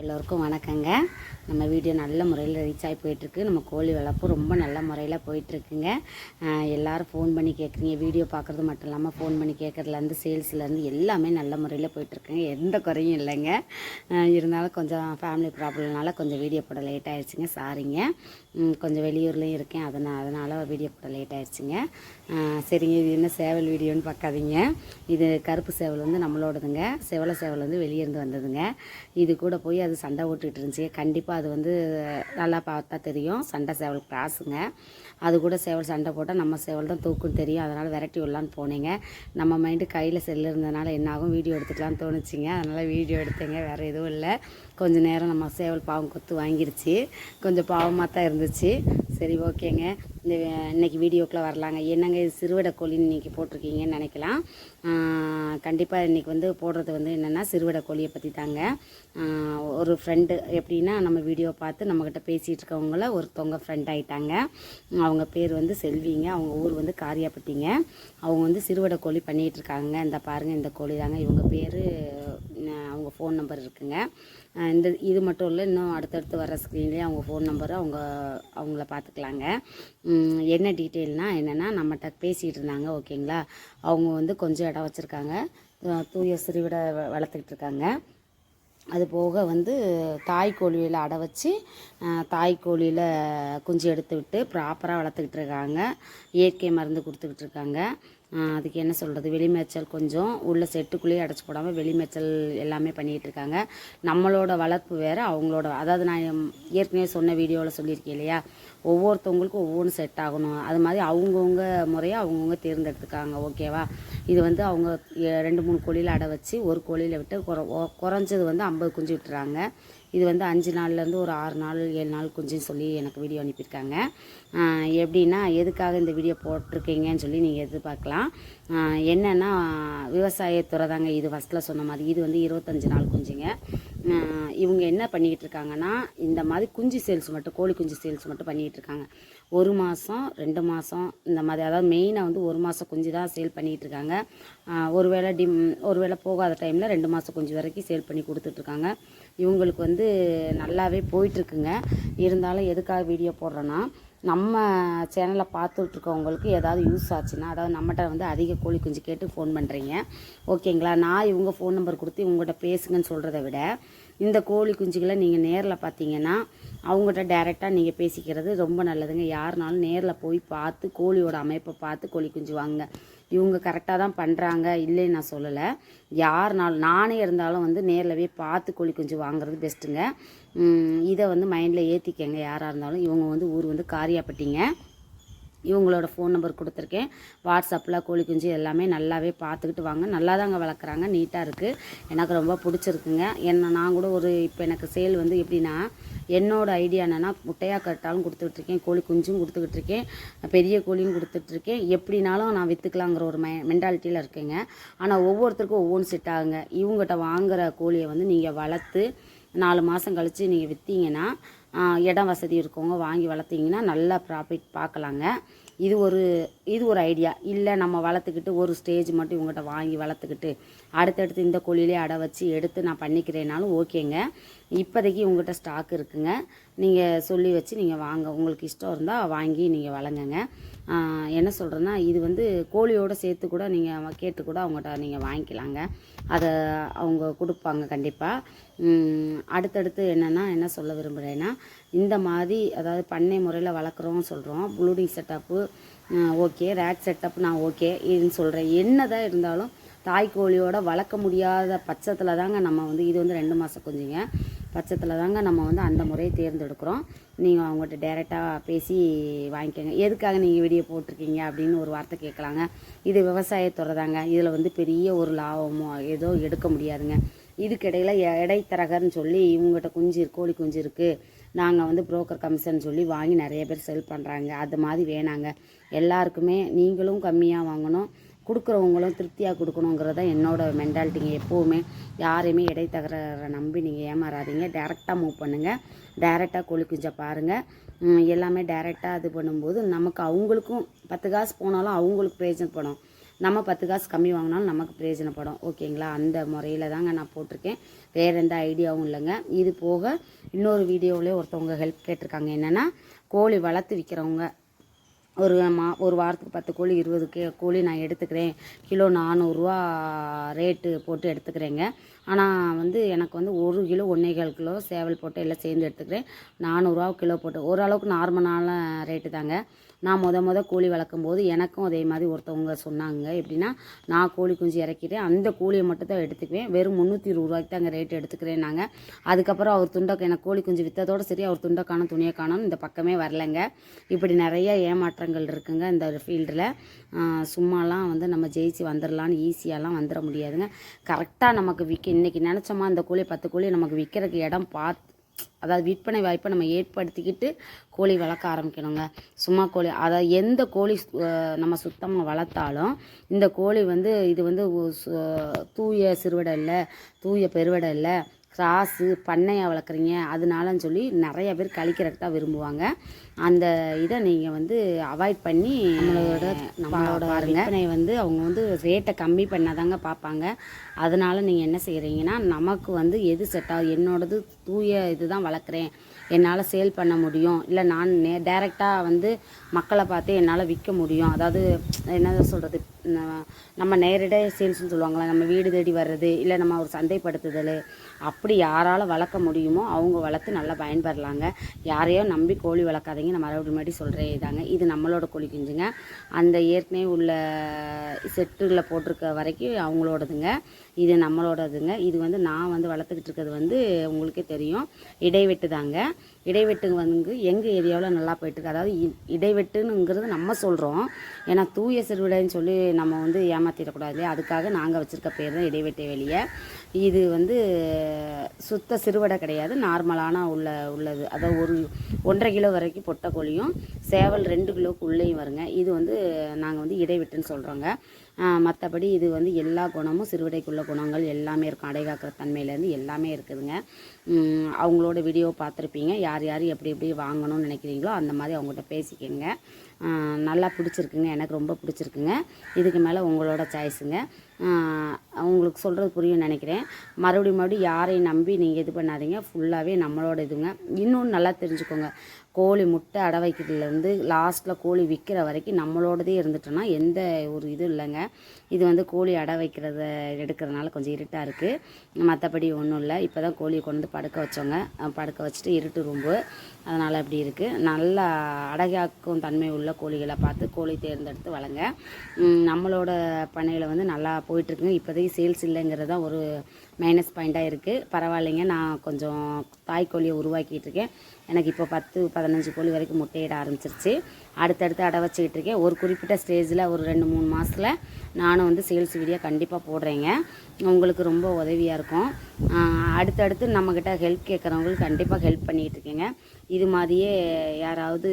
எல்லோருக்கும் வணக்கங்க. நம்ம வீடியோ நல்ல முறையில் ரீச் ஆகி போயிட்டுருக்கு. நம்ம கோழி வளர்ப்பு ரொம்ப நல்ல முறையில் போயிட்டுருக்குங்க. எல்லோரும் ஃபோன் பண்ணி கேட்குறீங்க வீடியோ பார்க்குறது மட்டும் இல்லாமல் ஃபோன் பண்ணி கேட்குறதுலேருந்து சேல்ஸ்லேருந்து எல்லாமே நல்ல முறையில் போயிட்டுருக்குங்க. எந்த குறையும் இல்லைங்க. இருந்தாலும் கொஞ்சம் ஃபேமிலி ப்ராப்ளம்னால கொஞ்சம் வீடியோ போட லேட் ஆகிடுச்சிங்க சாரிங்க கொஞ்சம் வெளியூர்லேயும் இருக்கேன். அதனால் அதனால் வீடியோ போட லேட் ஆகிடுச்சிங்க சரிங்க. இது என்ன சேவல் வீடியோன்னு பார்க்காதீங்க இது கருப்பு சேவல் வந்து நம்மளோடதுங்க. செவல சேவல் வந்து வெளியேருந்து வந்ததுங்க. இது கூட போய் அது சண்டை ஓட்டுக்கிட்டு இருந்துச்சு. கண்டிப்பாக அது வந்து நல்லா பார்த்தா தெரியும். சண்டை சேவல் கிராஸுங்க அது கூட சேவல் சண்டை போட்டால் நம்ம சேவல் தான் தூக்குன்னு தெரியும். அதனால் விரட்டி விடலான்னு போனேங்க. நம்ம மைண்டு கையில் செல்லு இருந்ததுனால என்னாகும் வீடியோ எடுத்துக்கலாம்னு தோணுச்சுங்க. அதனால் வீடியோ எடுத்தேங்க. வேறு எதுவும் இல்லை. கொஞ்சம் நேரம் நம்ம சேவல் பாவம் கொத்து வாங்கிருச்சு. கொஞ்சம் பாவமாக தான் இருந்துச்சு. சரி ஓகேங்க. இந்த இன்னைக்கு வீடியோக்குள்ளே வரலாங்க. என்னங்க இது சிறுவிடை கோழின்னு இன்றைக்கி போட்டிருக்கீங்கன்னு நினைக்கலாம். கண்டிப்பாக இன்றைக்கி வந்து போடுறது வந்து என்னென்னா சிறுவிடை கோழியை பற்றி தாங்க ஒரு ஃப்ரெண்டு எப்படின்னா நம்ம வீடியோ பார்த்து நம்மக்கிட்ட பேசிகிட்டு இருக்கவங்கள ஒருத்தவங்க ஃப்ரெண்ட் ஆகிட்டாங்க அவங்க பேர் வந்து செல்விங்க. அவங்க ஊர் வந்து காரியாப்பட்டிங்க அவங்க வந்து சிறுவிடை கோழி பண்ணிகிட்டு இருக்காங்க. இந்த பாருங்கள் இந்த கோழி தாங்க இவங்க பேர் அவங்க ஃபோன் நம்பர் இருக்குங்க. இந்த இது மட்டும் இல்லை இன்னும் அடுத்தடுத்து வர ஸ்க்ரீன்லேயே அவங்க ஃபோன் நம்பரை அவங்க அவங்கள பார்த்துக்கலாங்க என்ன டீட்டெயில்னால் என்னென்னா நம்மகிட்ட பேசிகிட்டு இருந்தாங்க ஓகேங்களா அவங்க வந்து கொஞ்சம் இடம் வச்சுருக்காங்க. தூய சிறுவிட வ- வளர்த்துக்கிட்டு இருக்காங்க. அது போக வந்து தாய் கோழியில் அடை வச்சு தாய் கோழியில் குஞ்சு எடுத்து விட்டு ப்ராப்பராக வளர்த்துக்கிட்டு இருக்காங்க. இயற்கை மருந்து கொடுத்துக்கிட்டு இருக்காங்க. அதுக்கு என்ன சொல்கிறது வெளிமேய்ச்சல் கொஞ்சம் உள்ள செட்டுக்குள்ளேயே அடைச்சி போடாமல் வெளிமேய்ச்சல் எல்லாமே பண்ணிகிட்டு இருக்காங்க. நம்மளோட வளர்ப்பு வேறு அவங்களோட அதாவது நான் ஏற்கனவே சொன்ன வீடியோவில் சொல்லியிருக்கேன் இல்லையா? ஒவ்வொருத்தவங்களுக்கும் ஒவ்வொன்று செட் ஆகணும். அது மாதிரி அவங்கவுங்க முறையை அவங்கவுங்க தேர்ந்தெடுத்துக்காங்க ஓகேவா இது வந்து அவங்க ரெண்டு மூணு கோழியில் அடை வச்சு ஒரு கோழியில் விட்டு குற குறைஞ்சது வந்து ஐம்பது குஞ்சு விட்டுறாங்க. இது வந்து அஞ்சு நாள்லேருந்து ஒரு ஆறு நாள் ஏழு நாள் குஞ்சுன்னு சொல்லி எனக்கு வீடியோ அனுப்பியிருக்காங்க. எப்படின்னா எதுக்காக இந்த வீடியோ போட்டிருக்கீங்கன்னு சொல்லி நீங்கள் எதிர்பார்க்கலாம். என்னென்னா விவசாயத்துறை தாங்க இது ஃபஸ்ட்டில் சொன்ன மாதிரி. இது வந்து இருபத்தஞ்சு நாள் குஞ்சுங்க. இவங்க என்ன பண்ணிக்கிட்டு இருக்காங்கன்னா இந்த மாதிரி குஞ்சு சேல்ஸ் மட்டும் கோழி குஞ்சு சேல்ஸ் மட்டும் பண்ணிக்கிட்டு இருக்காங்க ஒரு மாதம் ரெண்டு மாதம் இந்த மாதிரி அதாவது மெயினாக வந்து ஒரு மாதம் குஞ்சு தான் சேல் பண்ணிகிட்டு இருக்காங்க ஒரு ஒருவேளை டிம் ஒருவேளை போகாத டைமில் ரெண்டு மாதம் குஞ்சு வரைக்கும் சேல் பண்ணி கொடுத்துட்ருக்காங்க. இவங்களுக்கு வந்து நல்லாவே போயிட்டுருக்குங்க. இருந்தாலும் எதுக்காக வீடியோ போடுறேன்னா நம்ம சேனலை பார்த்துட்ருக்கவங்களுக்கு ஏதாவது யூஸ் ஆச்சுன்னா அதாவது நம்மகிட்ட வந்து அதிக கோழி குஞ்சு கேட்டு ஃபோன் பண்ணுறீங்க ஓகேங்களா? நான் இவங்க ஃபோன் நம்பர் கொடுத்து இவங்ககிட்ட பேசுங்கன்னு சொல்கிறத விட இந்த கோழி குஞ்சுகளை நீங்கள் நேரில் பார்த்தீங்கன்னா அவங்ககிட்ட டேரெக்டாக நீங்கள் பேசிக்கிறது ரொம்ப நல்லதுங்க. யாருனாலும் நேரில் போய் பார்த்து கோழியோட அமைப்பை பார்த்து கோழி குஞ்சு வாங்க இவங்க கரெக்டாக தான் பண்ணுறாங்க இல்லைன்னு நான் சொல்லலை. யாருனாலும் நானே இருந்தாலும் வந்து நேரில் போய் பார்த்து கோழி குஞ்சு வாங்குறது பெஸ்ட்டுங்க இதை வந்து மைண்டில் ஏற்றிக்கங்க யாராக இருந்தாலும். இவங்க வந்து ஊர் வந்து காரியாப்பட்டிங்க. இவங்களோட ஃபோன் நம்பர் கொடுத்துருக்கேன். வாட்ஸ்அப்பில் கோழி குஞ்சு எல்லாமே நல்லாவே பார்த்துக்கிட்டு வாங்க. நல்லா தாங்க வளர்க்குறாங்க. நீட்டாக இருக்குது எனக்கு ரொம்ப பிடிச்சிருக்குங்க. என்ன நான் கூட ஒரு இப்போ எனக்கு சேல் வந்து எப்படின்னா என்னோட ஐடியா என்னென்னா முட்டையாக கட்டாலும் கொடுத்துட்ருக்கேன் கோழி குஞ்சும் கொடுத்துக்கிட்டு இருக்கேன் பெரிய கோழியும் கொடுத்துட்ருக்கேன் எப்படினாலும் நான் விற்றுக்கலாங்கிற ஒரு மெ மென்டாலிட்டியில் இருக்கேங்க. ஆனால் ஒவ்வொருத்தருக்கும் ஒவ்வொன்று செட் ஆகுங்க. இவங்ககிட்ட வாங்குற கோழியை வந்து நீங்கள் வளர்த்து நாலு மாதம் கழித்து நீங்கள் விற்றீங்கன்னா இடம் வசதி இருக்கவங்க வாங்கி வளர்த்தீங்கன்னா நல்லா ப்ராஃபிட் பார்க்கலாங்க. இது ஒரு இது ஒரு ஐடியா இல்லை நம்ம வளர்த்துக்கிட்டு ஒரு ஸ்டேஜ் மட்டும் இவங்ககிட்ட வாங்கி வளர்த்துக்கிட்டு அடுத்தடுத்து இந்த கோழிலே அடை வச்சு எடுத்து நான் பண்ணிக்கிறேனாலும் ஓகேங்க இப்போதைக்கு உங்கள்கிட்ட ஸ்டாக் இருக்குங்க. நீங்கள் சொல்லி வச்சு நீங்கள் வாங்க. உங்களுக்கு இஷ்டம் இருந்தால் வாங்கி நீங்கள் வழங்குங்க. என்ன சொல்கிறேன்னா இது வந்து கோழியோடு சேர்த்து கூட நீங்கள் கேட்டு கூட அவங்ககிட்ட நீங்கள் வாங்கிக்கலாங்க. அதை அவங்க கொடுப்பாங்க கண்டிப்பாக அடுத்தடுத்து என்னென்னா என்ன சொல்ல விரும்புகிறேன்னா இந்த மாதிரி அதாவது பண்ணை முறையில் வளர்க்குறோம் சொல்கிறோம் brooding setup okay. Rack setup நான் ஓகே. இதுன்னு சொல்கிறேன் என்னதான் இருந்தாலும் தாய் கோழியோட வளர்க்க முடியாத பட்சத்தில் தாங்க நம்ம வந்து இது வந்து ரெண்டு மாதம் குஞ்சுங்க. பட்சத்தில் தாங்க நம்ம வந்து அந்த முறையை தேர்ந்தெடுக்கிறோம். நீங்கள் அவங்ககிட்ட டேரெக்டாக பேசி வாங்கிக்கோங்க. எதுக்காக நீங்கள் வீடியோ போட்டிருக்கீங்க அப்படின்னு ஒரு வார்த்தை கேட்கலாங்க. இது விவசாயத்துறை தாங்க இதில் வந்து பெரிய ஒரு லாபமோ ஏதோ எடுக்க முடியாதுங்க. இதுக்கிடையில் இடைத்தரகர்னு சொல்லி இவங்ககிட்ட குஞ்சு கோழி குஞ்சு இருக்குது நாங்கள் வந்து புரோக்கர் கமிஷன் சொல்லி வாங்கி நிறைய பேர் செல் பண்ணுறாங்க அது மாதிரி வேணாங்க. எல்லாருக்குமே நீங்களும் கம்மியாக வாங்கணும். கொடுக்குறவங்களும் திருப்தியாக கொடுக்கணுங்கிறது தான் என்னோடய மென்டாலிட்டிங்க எப்போவுமே யாரையுமே இடைத்தகரை நம்பி நீங்கள் ஏமாறாதீங்க. டேரெக்டாக மூவ் பண்ணுங்கள் டேரெக்டாக கோழி குஞ்சை பாருங்கள் எல்லாமே டேரெக்டாக இது பண்ணும்போது நமக்கு அவங்களுக்கும் பத்து காசு போனாலும் அவங்களுக்கு பிரயோஜனப்படும். நம்ம பத்து காசு கம்மி வாங்கினாலும் நமக்கு பிரயோஜனப்படும். ஓகேங்களா? அந்த முறையில் தாங்க நான் போட்டிருக்கேன். வேறு எந்த ஐடியாவும் இல்லைங்க. இது போக இன்னொரு வீடியோவிலே ஒருத்தவங்க ஹெல்ப் கேட்டிருக்காங்க. என்னென்னா கோழி வளர்த்து விற்கிறவங்க ஒரு மா ஒரு வாரத்துக்கு பத்து கோழி இருபது கே கோழி நான் எடுத்துக்கிறேன். கிலோ நானூறுரூவா ரேட்டு போட்டு எடுத்துக்கிறேங்க. ஆனால் வந்து எனக்கு வந்து ஒரு கிலோ ஒன்றேகால் கிலோ சேவல் போட்டு எல்லாம் சேர்ந்து எடுத்துக்கிறேன். நானூறுரூவா கிலோ போட்டு ஓரளவுக்கு நார்மலான ரேட்டு தாங்க. நான் முத முத கோழி வளர்க்கும் போது எனக்கும் அதே மாதிரி ஒருத்தவங்க சொன்னாங்க. எப்படின்னா நான் கோழி குஞ்சு இறக்கிட்டேன். அந்த கோழியை மட்டும் தான் எடுத்துக்குவேன். வெறும் முந்நூற்றி இருபது ரூபாய்க்கு தான் அங்கே ரேட் எடுத்துக்கிறேன் நாங்கள் அதுக்கப்புறம் அவர் துண்டை எனக்கு கோழி குஞ்சு விற்றதோடு சரி அவர் துண்டை காணும் துணியை காணும் இந்த பக்கமே வரலைங்க. இப்படி நிறைய ஏமாற்றங்கள் இருக்குங்க இந்த ஃபீல்டில் சும்மாலாம் வந்து நம்ம ஜெயிச்சு வந்துடலான்னு ஈஸியாலாம் வந்துட முடியாதுங்க. கரெக்டாக நமக்கு விற்க இன்றைக்கி நினச்சோமா அந்த கோழி பத்து கோழி நமக்கு விற்கிறதுக்கு இடம் பார்த்து அதாவது விற்பனை வாய்ப்பை நம்ம ஏற்படுத்திக்கிட்டு கோழி வளர்க்க ஆரம்பிக்கணுங்க. சும்மா கோழி அதாவது எந்த கோழி நம்ம சுத்தமாக வளர்த்தாலும் இந்த கோழி வந்து இது வந்து சு- தூய சிறுவிடை இல்லை தூய பெருவிடை இல்லை கிராஸு பண்ணையாக வளர்க்குறீங்க அதனாலன்னு சொல்லி நிறைய பேர் கழிக்கிறதுக்கு தான் விரும்புவாங்க. அந்த இதை நீங்கள் வந்து அவாய்ட் பண்ணி நம்மளோட நம்மளோட விற்பனை வந்து அவங்க வந்து ரேட்டை கம்மி பண்ணாதாங்க பார்ப்பாங்க. அதனால நீங்கள் என்ன செய்கிறீங்கன்னா நமக்கு வந்து எது செட் ஆகும் என்னோடது தூய இதுதான் வளர்க்குறேன். என்னால் சேல் பண்ண முடியும். இல்லை நான் நே டைரெக்டாக வந்து மக்களை பார்த்து என்னால் விற்க முடியும். அதாவது என்ன சொல்கிறது நம்ம நேரடியாக சேல்ஸ்னு சொல்லுவாங்களே நம்ம வீடு தேடி வர்றது இல்லை நம்ம ஒரு சந்தைப்படுத்துதல் அப்படி யாரால் வளர்க்க முடியுமோ அவங்க வளர்த்து நல்லா பயன்பெறலாங்க. யாரையோ நம்பி கோழி வளர்க்காதீங்க நான் மறுபடியும் மாதிரி சொல்கிறேன் இதாங்க. இது நம்மளோட கோழி குஞ்சுங்க. அந்த ஏற்கனவே உள்ள செட்டுகளை போட்டிருக்க வரைக்கும் அவங்களோடதுங்க. இது நம்மளோடதுங்க. இது வந்து நான் வந்து வளர்த்துக்கிட்டு இருக்கிறது வந்து உங்களுக்கே தெரியும். இடைவெட்டு தாங்க. இடைவெட்டு வந்து எங்கள் ஏரியாவில் நல்லா போயிட்டுருக்கு. அதாவது இ- இடைவெட்டுங்கிறது நம்ம சொல்கிறோம் ஏன்னா தூய சிறுவிடைன்னு சொல்லி நம்ம வந்து ஏமாற்றிடக்கூடாது இல்லையா? அதுக்காக நாங்கள் வச்சுருக்க பேர் தான் இடைவெட்டை வெளியே. இது வந்து சுத்த சிறுவடை கிடையாது. நார்மலான உள்ள உள்ளது. அதாவது ஒரு ஒன்றரை கிலோ வரைக்கும் பொட்டைக்கோழியும் சேவல் ரெண்டு கிலோவுக்கு உள்ளேயும் வருங்க. இது வந்து நாங்கள் வந்து இடைவெட்டுன்னு சொல்கிறோங்க மற்றபடி இது வந்து எல்லா குணமும் சிறுவிடைக்குள்ளே குணங்கள் எல்லாமே இருக்கும். அடைகாக்கிற தன்மையிலேருந்து எல்லாமே இருக்குதுங்க. அவங்களோட வீடியோ பார்த்துருப்பீங்க. யார் யார் எப்படி எப்படி வாங்கணும்னு நினைக்கிறீங்களோ அந்த மாதிரி அவங்ககிட்ட பேசிக்கங்க. நல்லா பிடிச்சிருக்குங்க. எனக்கு ரொம்ப பிடிச்சிருக்குங்க. இதுக்கு மேலே உங்களோட சாய்ஸுங்க. உங்களுக்கு சொல்கிறது புரியும் நினைக்கிறேன். மறுபடியும் மறுபடியும் யாரையும் நம்பி நீங்கள் இது பண்ணாதீங்க. ஃபுல்லாகவே நம்மளோட இதுங்க. இன்னொன்று நல்லா தெரிஞ்சுக்கோங்க. கோழி முட்டை அடை வைக்கிறதுலேருந்து லாஸ்ட்டில் கோழி விற்கிற வரைக்கும் நம்மளோடதே இருந்துட்டோன்னா எந்த ஒரு இதுவும் இல்லைங்க. இது வந்து கோழி அடை வைக்கிறத எடுக்கிறதுனால கொஞ்சம் இருட்டாக இருக்குது மற்றபடி ஒன்றும் இல்லை. இப்போ தான் கோழியை கொண்டு வந்து படுக்க வச்சோங்க. படுக்க வச்சுட்டு இருட்டு ரொம்ப. அதனால் அப்படி இருக்குது நல்லா அடகாக்கும் தன்மை உள்ள கோழிகளை பார்த்து கோழி தேர்ந்தெடுத்து வளங்க நம்மளோட பண்ணையில் வந்து நல்லா போயிட்டுருக்குங்க இப்போதைக்கு சேல்ஸ் இல்லைங்கிறது தான் ஒரு மைனஸ் பாயிண்ட்டாக இருக்குது பரவாயில்லைங்க நான் கொஞ்சம் தாய் கோழியை உருவாக்கிட்டு இருக்கேன். எனக்கு இப்போ பத்து பதினஞ்சு கோழி வரைக்கும் முட்டையிட ஆரம்பிச்சிருச்சு. அடுத்தடுத்து அடை வச்சுக்கிட்டு இருக்கேன். ஒரு குறிப்பிட்ட ஸ்டேஜில் ஒரு ரெண்டு மூணு மாதத்தில் நானும் வந்து சேல்ஸ் வீடியோ கண்டிப்பாக போடுறேங்க. உங்களுக்கு ரொம்ப உதவியாக இருக்கும். அடுத்தடுத்து நம்மக்கிட்ட ஹெல்ப் கேட்குறவங்களுக்கு கண்டிப்பாக ஹெல்ப் பண்ணிகிட்டு இருக்கேங்க. இது மாதிரியே யாராவது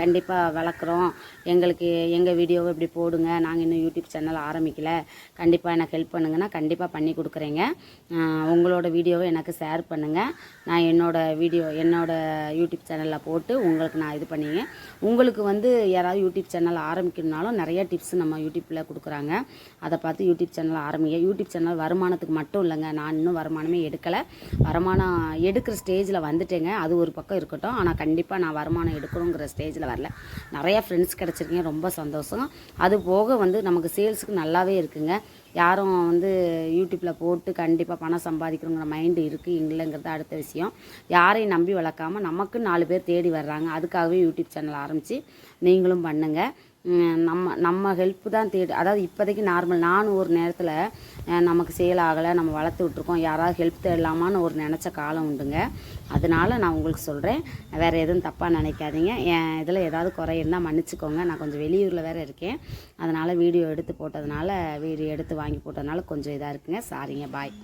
கண்டிப்பாக வளர்க்குறோம். எங்களுக்கு எங்கள் வீடியோவை இப்படி போடுங்க. நாங்கள் இன்னும் யூடியூப் சேனல் ஆரம்பிக்கல. கண்டிப்பாக எனக்கு ஹெல்ப் பண்ணுங்கன்னா கண்டிப்பாக பண்ணி கொடுக்குறேங்க. உங்களோட வீடியோவை எனக்கு ஷேர் பண்ணுங்கள் நான் என்னோட வீடியோ என்னோட யூடியூப் சேனலில் போட்டு உங்களுக்கு நான் இது பண்ணிங்க. உங்களுக்கு வந்து யாராவது யூடியூப் சேனல் ஆரம்பிக்கணும்னாலும் நிறைய டிப்ஸ் நம்ம யூடியூப்பில் கொடுக்குறாங்க. அதை பார்த்து யூடியூப் சேனல் ஆரம்பிங்க. யூடியூப் சேனல் வருமானத்துக்கு மட்டும் இல்லைங்க. நான் இன்னும் வருமானமே எடுக்கலை. வருமானம் எடுக்கிற ஸ்டேஜில் வந்துட்டேங்க. அது ஒரு பக்கம் இருக்கட்டும். ஆனால் கண்டிப்பாக நான் வருமானம் எடுக்கணுங்கிற ஸ்டேஜில் வரல. நிறையா ஃப்ரெண்ட்ஸ் கிடச்சிருக்கீங்க ரொம்ப சந்தோஷம். அது போக வந்து நமக்கு சேல்ஸுக்கு நல்லாவே இருக்குங்க. யாரும் வந்து யூடியூப்பில் போட்டு கண்டிப்பாக பணம் சம்பாதிக்கணுங்கிற மைண்டு இருக்குது இல்லைங்கிறது அடுத்த விஷயம். யாரையும் நம்பி வளர்க்காம நமக்கு நாலு பேர் தேடி வர்றாங்க. அதுக்காகவே யூடியூப் சேனல் ஆரம்பித்து நீங்களும் பண்ணுங்கள் நம்ம நம்ம ஹெல்ப்பு தான் தேடி அதாவது இப்போதைக்கு நார்மல் நானும் ஒரு நேரத்தில் நமக்கு சேல் ஆகலை நம்ம வளர்த்து விட்ருக்கோம் யாராவது ஹெல்ப் தேடலாமான்னு ஒரு நினச்ச காலம் உண்டுங்க. அதனால நான் உங்களுக்கு சொல்கிறேன் வேறு எதுவும் தப்பாக நினைக்காதீங்க. என் இதில் ஏதாவது குறை இருந்தால் மன்னிச்சுக்கோங்க. நான் கொஞ்சம் வெளியூரில் வேறு இருக்கேன். அதனால் வீடியோ எடுத்து போட்டதுனால வீடியோ எடுத்து வாங்கி போட்டதுனால கொஞ்சம் இதாக இருக்குங்க. சாரிங்க பாய்